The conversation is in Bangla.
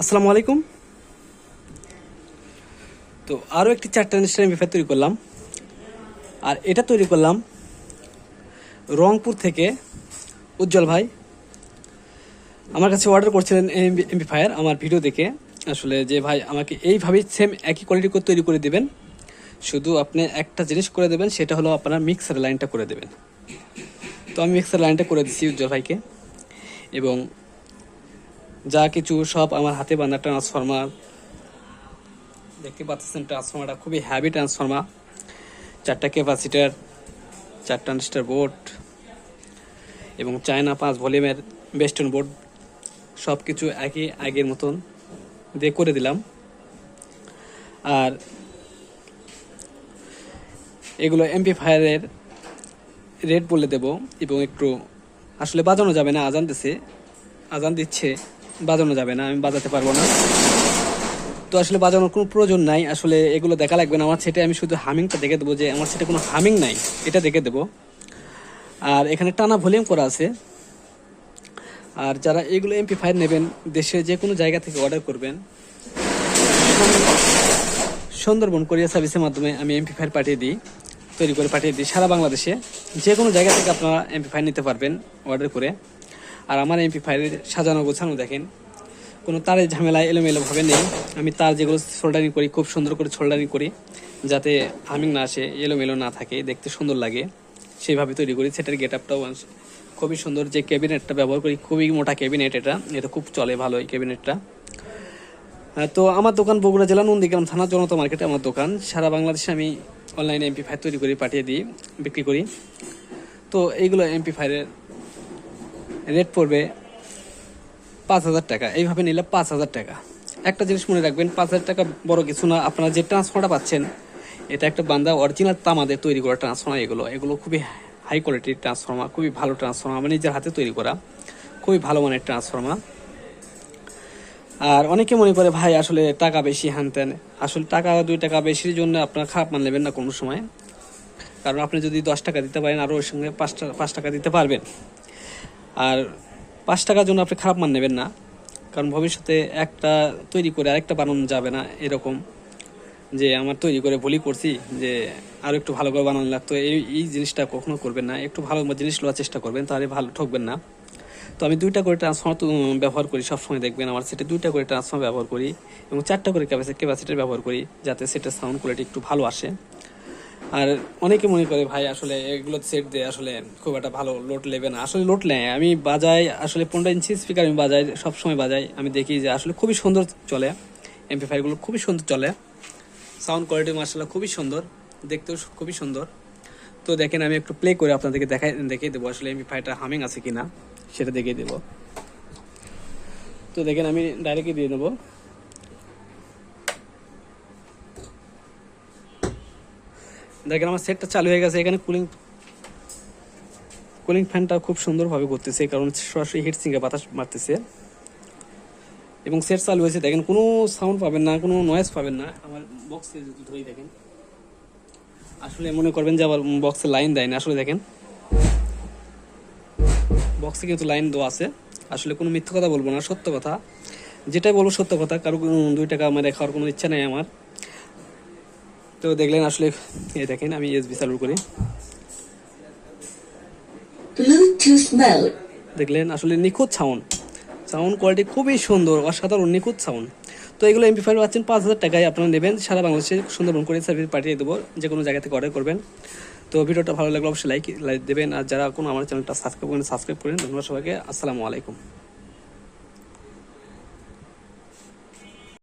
আসসালামু আলাইকুম। তো আরও একটি চারটা ইনস্টাইন এমপিফায়ার তৈরি করলাম। আর এটা তৈরি করলাম রংপুর থেকে উজ্জ্বল ভাই। আমার কাছে অর্ডার করছিলেন এমবি ফায়ার আমার ভিডিও দেখে। আসলে যে ভাই আমাকে এইভাবেই সেম একই কোয়ালিটি করে তৈরি করে দেবেন। শুধু আপনি একটা জিনিস করে দেবেন, সেটা হলো আপনার মিক্সার লাইনটা করে দেবেন। তো আমি মিক্সার লাইনটা করে দিচ্ছি উজ্জ্বল ভাইকে। এবং যা কিছু সব আমার হাতে বাঁধা ট্রান্সফরমার দেখতে পাচ্ছেন ট্রান্সফরমারটা খুবই হ্যাভি ট্রান্সফরমার চারটা ক্যাপাসিটার চারটা ট্রানজিস্টার বোর্ড এবং চায়না পাঁচ ভলিউমের বেস্টন বোর্ড সব কিছু একই আগের মতন দিয়ে করে দিলাম। আর এগুলো এমপি ফায়ারের রেট বলে দেব এবং একটু আসলে বাজানো যাবে না, আজান দিচ্ছে আজান দিচ্ছে। বাজানো যাবে না, আমি বাজাতে পারব না। তো আসলে বাজানোর কোনো প্রয়োজন নাই। আসলে এগুলো দেখা লাগবে না আমার সেটা আমি শুধু হামিংটা দেখে দেবো যে আমার সেটা কোনো হামিং নাই, এটা দেখে দেবো। আর এখানে টানা ভলিউম করা আছে। আর যারা এগুলো এমপি ফাইভ নেবেন দেশের যে কোনো জায়গা থেকে অর্ডার করবেন। সুন্দরবন কোরিয়া সার্ভিসের মাধ্যমে আমি এমপি ফাইভ পাঠিয়ে দিই, তৈরি করে পাঠিয়ে দিই। সারা বাংলাদেশে যে কোনো জায়গা থেকে আপনারা এমপি ফাইভ নিতে পারবেন অর্ডার করে। আর আমার এমপি ফাইভের সাজানো গোছানো দেখেন। কোনো তারের ঝামেলা এলোমেলোভাবে নেই। আমি তার যেগুলো সোল্ডারিং করি, খুব সুন্দর করে সোল্ডারিং করি, যাতে হামিং না আসে, এলোমেলো না থাকে, দেখতে সুন্দর লাগে। সেইভাবে তৈরি করি। সেটার গেট আপটাও খুবই সুন্দর। যে ক্যাবিনেটটা ব্যবহার করি, খুবই মোটা ক্যাবিনেট এটা। এটা খুব চলে ভালো এই ক্যাবিনেটটা। তো আমার দোকান বগুড়া জেলা, নন্দীগ্রাম থানা, জনতা মার্কেটে আমার দোকান। সারা বাংলাদেশে আমি অনলাইনে এমপি ফাইভ তৈরি করি, পাঠিয়ে দিই, বিক্রি করি। তো এইগুলো এমপি ফাইভের রেট পড়বে পাঁচ হাজার টাকা। এইভাবে নিলে পাঁচ হাজার টাকা। একটা জিনিস মনে রাখবেন, পাঁচ হাজার টাকা বড় কিছু না। আপনারা যে ট্রান্সফারটা পাচ্ছেন, এটা একটা বান্দা অরিজিনাল তামাদের তৈরি করা ট্রান্সফর্মার এগুলো। এগুলো খুবই হাই কোয়ালিটির ট্রান্সফর্মার খুবই ভালো ট্রান্সফর্মার আমার নিজের হাতে তৈরি করা। খুবই ভালো মানের ট্রান্সফর্মার আর অনেকে মনে করে, ভাই, আসলে টাকা বেশি হানতেন আসলে টাকা, দুই টাকা বেশির জন্য আপনারা খারাপ মান নেবেন না কোনো সময়। কারণ আপনি যদি দশ টাকা দিতে পারেন, আরও ওর সঙ্গে পাঁচ টাকা পাঁচ টাকা দিতে পারবেন। আর পাঁচ টাকার জন্য আপনি খারাপ মান নেবেন না। কারণ ভবিষ্যতে একটা তৈরি করে আরেকটা বানানো যাবে না এরকম যে আমার তৈরি করে ভুলই করছি যে আরও একটু ভালো করে বানানো লাগতো। এই এই জিনিসটা কখনো করবেন না। একটু ভালো জিনিস নেওয়ার চেষ্টা করবেন, তাহলে ভালো ঠকবেন না। তো আমি দুইটা করে ট্রান্সফর্মার ব্যবহার করি, সবসময় দেখবেন আমার সেটা দুইটা করে ট্রান্সফর্মার ব্যবহার করি এবং চারটা করে ক্যাপাসিটি ক্যাপাসিটার ব্যবহার করি যাতে সেটার সাউন্ড কোয়ালিটি একটু ভালো আসে। আর অনেকে মনে করে, ভাই, আসলে এগুলো সেট দিয়ে আসলে খুব একটা ভালো লোড নেবে না। আসলে লোড নেয়। আমি বাজাই, আসলে পনেরো ইঞ্চি স্পিকার আমি বাজাই, সবসময় বাজাই। আমি দেখি যে আসলে খুবই সুন্দর চলে। এমপি ফাইভগুলো খুবই সুন্দর চলে। সাউন্ড কোয়ালিটি মার্শাল্লাহ খুবই সুন্দর। দেখতেও খুবই সুন্দর। তো দেখেন, আমি একটু প্লে করে আপনাদেরকে দেখাই, দেখিয়ে দেবো আসলে এমপি ফাইভটা হামিং আছে কি না সেটা দেখিয়ে দেবো। তো দেখেন, আমি ডাইরেক্টই দিয়ে দেবো দেখেন আমার সেটটা চালু হয়ে গেছে, এখানে কুলিং কুলিং ফ্যানটা খুব সুন্দরভাবে ঘুরতেছে কারণ সরাসরি হিট সিঙ্গে বাতাস মারতেছে। এবং সেট চালু হয়েছে, দেখেন কোনো সাউন্ড পাবেন না, কোনো নয়েজ পাবেন না। আমার বক্সে যদি ধরেই দেখেন। আসলে মনে করবেন যে আবার বক্সে লাইন দেয় না আসলে দেখেন। বক্সে কিন্তু লাইন দেওয়া আছে। আসলে কোনো মিথ্য কথা বলব না, সত্য কথা। যেটাই বলব সত্য কথা, কারও দুই টাকা আমার খাওয়ার কোনো ইচ্ছা নেই আমার। তো দেখলেন আসলে এই দেখেন আমি এসবি চালু করি। দেখলেন আসলে নিখুঁত সাউন্ড সাউন্ড কোয়ালিটি খুবই সুন্দর অসাধারণ নিখুঁত সাউন্ড তো এগুলো এমপি ফাইভ পাচ্ছেন পাঁচ হাজার টাকায় আপনারা নেবেন। সারা বাংলাদেশে সুন্দরবন করে সার্ভিস পাঠিয়ে দেবো যে কোনো জায়গা থেকে অর্ডার করবেন। তো ভিডিওটা ভালো লাগলে অবশ্যই লাইক লাইক দেবেন। আর যারা কোনো আমার চ্যানেলটা সাবস্ক্রাইব করেন সাবস্ক্রাইব করেন। ধন্যবাদ সবাইকে। আসসালামু আলাইকুম।